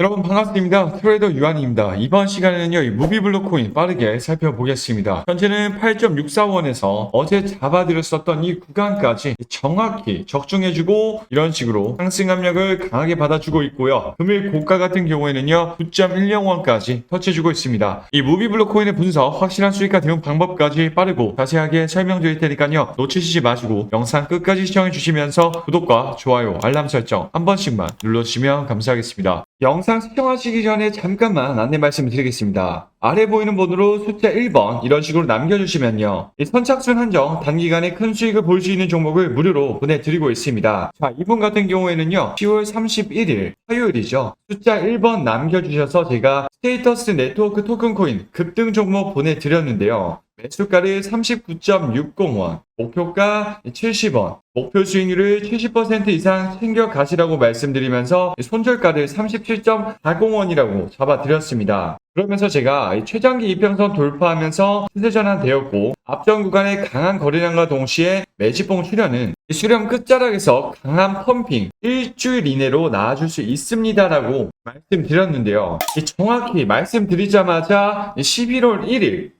여러분 반갑습니다. 트레이더 유한입니다. 이번 시간에는요, 이 무비블루 코인 빠르게 살펴보겠습니다. 현재는 8.64원에서 어제 잡아드렸었던 이 구간까지 정확히 적중해주고 이런 식으로 상승 압력을 강하게 받아주고 있고요. 금일 고가 같은 경우에는요, 9.10원까지 터치해주고 있습니다. 이 무비블루 코인의 분석, 확실한 수익과 대응 방법까지 빠르고 자세하게 설명드릴 테니까요, 놓치시지 마시고 영상 끝까지 시청해주시면서 구독과 좋아요, 알람 설정 한 번씩만 눌러주시면 감사하겠습니다. 영상 시청하시기 전에 잠깐만 안내 말씀을 드리겠습니다. 아래 보이는 번호로 숫자 1번 이런 식으로 남겨주시면요. 이 선착순 한정 단기간에 큰 수익을 볼 수 있는 종목을 무료로 보내드리고 있습니다. 자, 이분 같은 경우에는요. 10월 31일 화요일이죠. 숫자 1번 남겨주셔서 제가 스테이터스 네트워크 토큰 코인 급등 종목 보내드렸는데요. 매수가를 39.60원, 목표가 70원, 목표 수익률을 70% 이상 챙겨 가시라고 말씀드리면서 손절가를 37.40원이라고 잡아드렸습니다. 그러면서 제가 이 최장기 이평선 돌파하면서 시세 전환되었고 앞전 구간의 강한 거래량과 동시에 매집봉 출현은 이 수렴 끝자락에서 강한 펌핑 일주일 이내로 나아줄 수 있습니다라고 말씀드렸는데요. 이 정확히 말씀드리자마자 11월 1일 이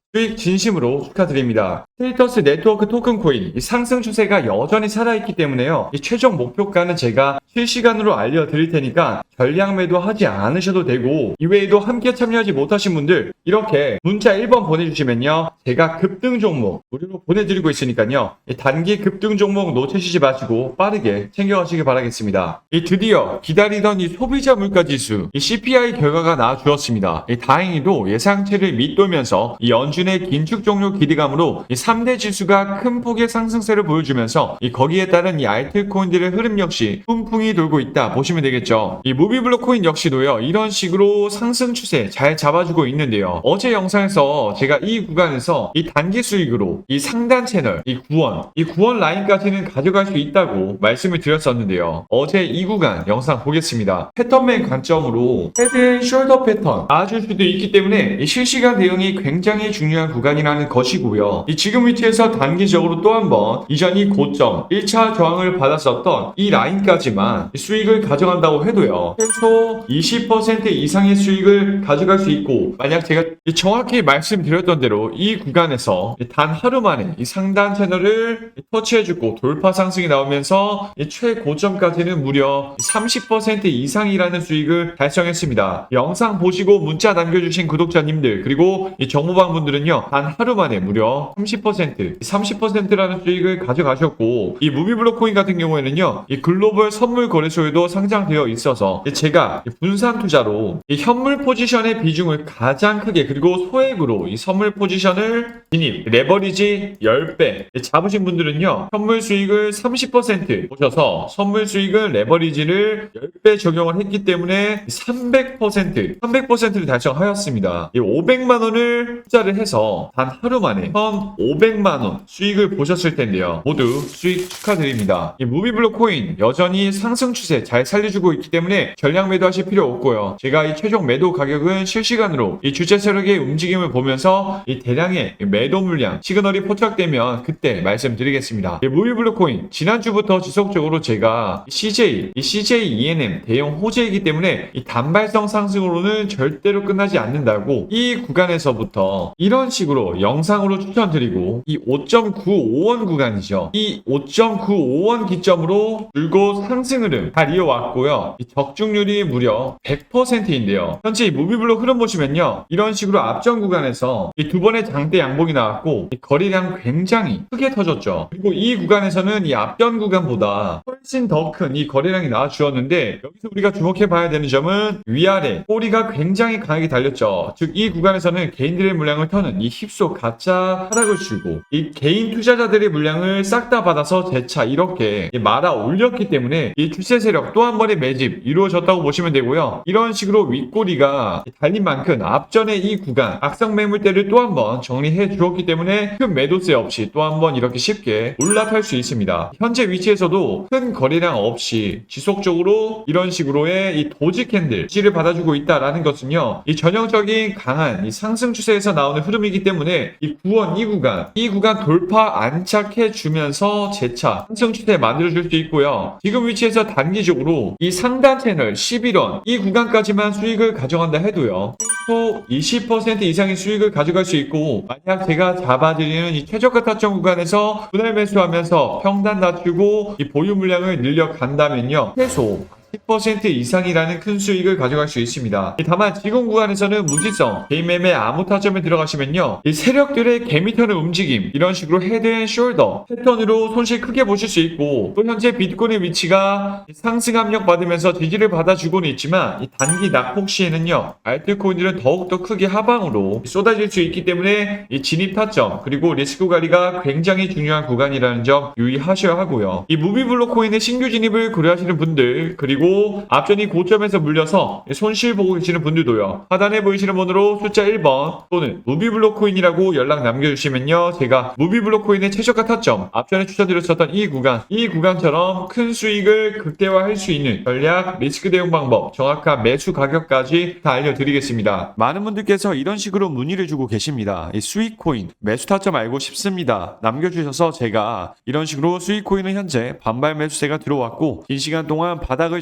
수익 진심으로 축하드립니다. 스테이터스 네트워크 토큰 코인 이 상승 추세가 여전히 살아있기 때문에요. 이 최종 목표가는 제가 실시간으로 알려드릴 테니까 전량 매도하지 않으셔도 되고 이외에도 함께 참여하지 못하신 분들 이렇게 문자 1번 보내주시면요. 제가 급등 종목 무료로 보내드리고 있으니까요. 이 단기 급등 종목 놓치시지 마시고 빠르게 챙겨가시기 바라겠습니다. 이 드디어 기다리던 이 소비자 물가 지수 이 CPI 결과가 나와주었습니다. 이 다행히도 예상치를 밑돌면서 이 연준의 긴축 종료 기대감으로 이 3대 지수가 큰 폭의 상승세를 보여주면서 이 거기에 따른 이 알트코인들의 흐름 역시 훈풍이 돌고 있다 보시면 되겠죠. 이 무비블록 코인 역시도요 이런 식으로 상승 추세 잘 잡아주고 있는데요. 어제 영상에서 제가 이 구간에서 이 단기 수익으로 이 상단 채널 이 9원 이 9원 라인까지는 가져갈 수 있다고 말씀을 드렸었는데요. 어제 이 구간 영상 보겠습니다. 패턴맨 관점으로 헤드 숄더 패턴 나와줄 수도 있기 때문에 이 실시간 대응이 굉장히 중요 한 구간이라는 것이고요. 이 지금 위치에서 단기적으로 또 한번 이전이 고점 1차 저항을 받았었던 이 라인까지만 수익을 가져간다고 해도요. 최소 20% 이상의 수익을 가져갈 수 있고 만약 제가 정확히 말씀드렸던 대로 이 구간에서 단 하루 만에 이 상단 채널을 터치해주고 돌파 상승이 나오면서 이 최고점까지는 무려 30% 이상이라는 수익을 달성했습니다. 영상 보시고 문자 남겨주신 구독자님들 그리고 이 정보방 분들은요 단 하루 만에 무려 30% 30%라는 수익을 가져가셨고 이 무비블록 코인 같은 경우에는요 이 글로벌 선물 거래소에도 상장되어 있어서 제가 분산 투자로 이 현물 포지션의 비중을 가장 크게 그리고 소액으로 이 선물 포지션을 진입 레버리지 10배 잡으신 분들은요 현물 수익을 30% 보셔서 선물 수익은 레버리지를 10배 적용을 했기 때문에 300% 300%를 달성하였습니다. 이 500만 원을 투자를 해서 단 하루 만에 1,500만 원 수익을 보셨을 텐데요. 모두 수익 축하드립니다. 이 무비블록 코인 여전히 상승 추세 잘 살려주고 있기 때문에 전량 매도하실 필요 없고요. 제가 이 최종 매도 가격은 실시간으로 이 주체 세 력의 움직임을 보면서 이 대량의 매도 물량 시그널이 포착되면 그때 말씀드리겠습니다. 이 무비블록 코인 지난주부터 지속적으로 제가 CJ, 이 CJ ENM 대형 호재이기 때문에 이 단발성 상승으로는 절대로 끝나지 않는다고 이 구간에서부터 이런 식으로 영상으로 추천드리고 이 5.95원 구간이죠. 이 5.95원 기점으로 줄곧 상승 흐름 잘 이어왔고요. 이 적중률이 무려 100%인데요. 현재 이 무비블록 흐름 보시면요. 이런 식으로 앞전 구간에서 이 두 번의 장대 양봉이 나왔고 이 거래량 굉장히 크게 터졌죠. 그리고 이 구간에서는 이 앞전 구간보다 훨씬 더 큰 이 거래량이 나와 주었는데 여기서 우리가 주목해 봐야 되는 점은 위아래 꼬리가 굉장히 강하게 달렸죠. 즉 이 구간에서는 개인들의 물량을 터는 이 힙소 가짜 하락을 주고 이 개인 투자자들의 물량을 싹 다 받아서 재차 이렇게 말아 올렸기 때문에 이 추세 세력 또 한 번의 매집 이루어졌다고 보시면 되고요. 이런 식으로 윗꼬리가 달린 만큼 앞전에 이 구간 악성 매물대를 또 한 번 정리해 주었기 때문에 큰 매도세 없이 또 한 번 이렇게 쉽게 올라탈 수 있습니다. 현재 위치에서도 큰 거래량 없이 지속적으로 이런 식으로의 이 도지 캔들 지지를 받아주고 있다라는 것은요. 이 전형적인 강한 이 상승 추세에서 나오는 흐름이기 때문에 이 9원 이 구간 이 구간 돌파 안착해 주면서 재차 상승 추세 만들어 줄 수 있고요. 지금 위치에서 단기적으로 이 상단 채널 11원 이 구간까지만 수익을 가져간다 해도요. 또20% 이상의 수익을 가져갈 수 있고 만약 제가 잡아드리는 이 최저가 타점 구간에서 분할 매수하면서 평단 낮추고 이 보유 물량을 늘려 간다면요. 최소 10% 이상이라는 큰 수익을 가져갈 수 있습니다. 다만 지금 구간에서는 무지성, 개인 매매 아무 타점에 들어가시면요. 이 세력들의 개미터는 움직임, 이런 식으로 헤드 앤 숄더 패턴으로 손실 크게 보실 수 있고 또 현재 비트코인의 위치가 상승 압력 받으면서 지지를 받아주고는 있지만 이 단기 낙폭 시에는요. 알트코인들은 더욱더 크게 하방으로 쏟아질 수 있기 때문에 이 진입 타점 그리고 리스크 관리가 굉장히 중요한 구간이라는 점 유의하셔야 하고요. 이 무비블록 코인의 신규 진입을 고려하시는 분들 그리고 앞전이 고점에서 물려서 손실 보고 계시는 분들도요. 하단에 보이시는 번호로 숫자 1번 또는 무비블록 코인이라고 연락 남겨주시면요. 제가 무비블록 코인의 최저가 타점 앞전에 추천드렸었던 이 구간 이 구간처럼 큰 수익을 극대화할 수 있는 전략 리스크 대응 방법 정확한 매수 가격까지 다 알려드리겠습니다. 많은 분들께서 이런 식으로 문의를 주고 계십니다. 이 수익 코인 매수 타점 알고 싶습니다. 남겨주셔서 제가 이런 식으로 수익 코인은 현재 반발 매수세가 들어왔고 긴 시간 동안 바닥을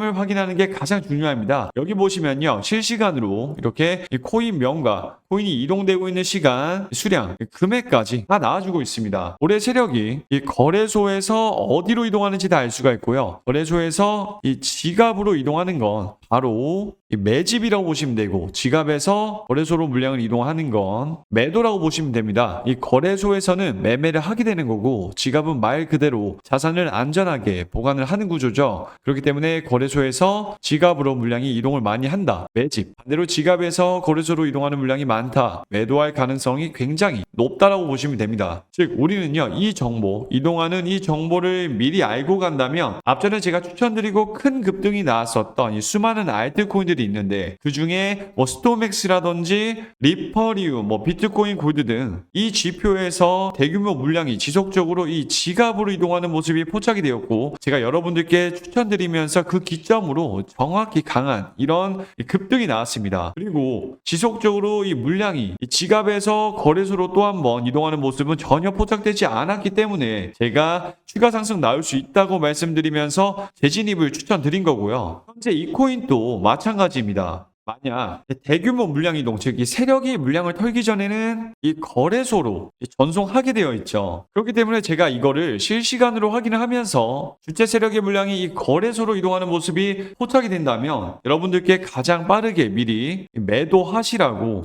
을 확인하는 게 가장 중요합니다. 여기 보시면요. 실시간으로 이렇게 이 코인 명과 코인이 이동되고 있는 시간, 수량, 금액까지 다 나와주고 있습니다. 올해 세력이 이 거래소에서 어디로 이동하는지 다 알 수가 있고요. 거래소에서 이 지갑으로 이동하는 건 바로 이 매집이라고 보시면 되고 지갑에서 거래소로 물량을 이동하는 건 매도라고 보시면 됩니다. 이 거래소에서는 매매를 하게 되는 거고 지갑은 말 그대로 자산을 안전하게 보관을 하는 구조죠. 그렇기 때문에 거래소에서 지갑으로 물량이 이동을 많이 한다. 매집. 반대로 지갑에서 거래소로 이동하는 물량이 많 다. 매도할 가능성이 굉장히 높다라고 보시면 됩니다. 즉 우리는요 이 정보 이동하는 이 정보를 미리 알고 간다면 앞전에 제가 추천드리고 큰 급등이 나왔었던 이 수많은 알트코인들이 있는데 그 중에 뭐 스토맥스라든지 리퍼리움, 뭐 비트코인 골드 등 이 지표에서 대규모 물량이 지속적으로 이 지갑으로 이동하는 모습이 포착이 되었고 제가 여러분들께 추천드리면서 그 기점으로 정확히 강한 이런 급등이 나왔습니다. 그리고 지속적으로 이 물량이 이 지갑에서 거래소로 또 한 번 이동하는 모습은 전혀 포착되지 않았기 때문에 제가 추가 상승 나올 수 있다고 말씀드리면서 재진입을 추천드린 거고요. 현재 이 코인도 마찬가지입니다. 만약 대규모 물량 이동, 즉 이 세력이 물량을 털기 전에는 이 거래소로 이 전송하게 되어 있죠. 그렇기 때문에 제가 이거를 실시간으로 확인을 하면서 주체 세력의 물량이 이 거래소로 이동하는 모습이 포착이 된다면 여러분들께 가장 빠르게 미리 매도하시라고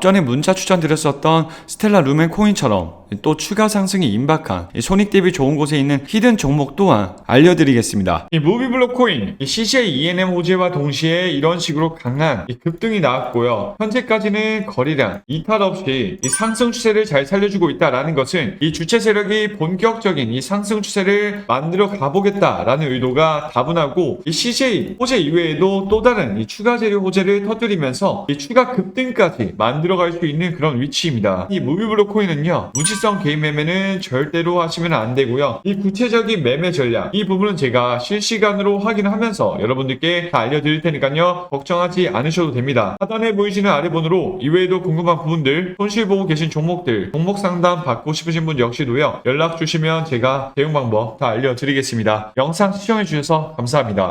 전에 문자 추천드렸었던 스텔라 루멘 코인처럼 또 추가 상승이 임박한 이 손익 대비 좋은 곳에 있는 히든 종목 또한 알려드리겠습니다. 이 무비블록 코인, 이 CCA ENM 호재와 동시에 이런 식으로 강한 이 급등이 나왔고요. 현재까지는 거리량 이탈 없이 이 상승 추세를 잘 살려주고 있다라는 것은 이 주체 세력이 본격적인 이 상승 추세를 만들어 가보겠다라는 의도가 다분하고 이 CCA 호재 이외에도 또 다른 이 추가 재료 호재를 터뜨리면서 이 추가 급등까지 만 들어갈 수 있는 그런 위치입니다. 이 무비블록 코인은요 무지성 개인 매매는 절대로 하시면 안 되고요. 이 구체적인 매매 전략 이 부분은 제가 실시간으로 확인하면서 여러분들께 다 알려드릴 테니까요 걱정하지 않으셔도 됩니다. 하단에 보이시는 아래 번호로 이외에도 궁금한 부분들 손실 보고 계신 종목들 종목 상담 받고 싶으신 분 역시도요 연락 주시면 제가 대응 방법 다 알려드리겠습니다. 영상 시청해 주셔서 감사합니다.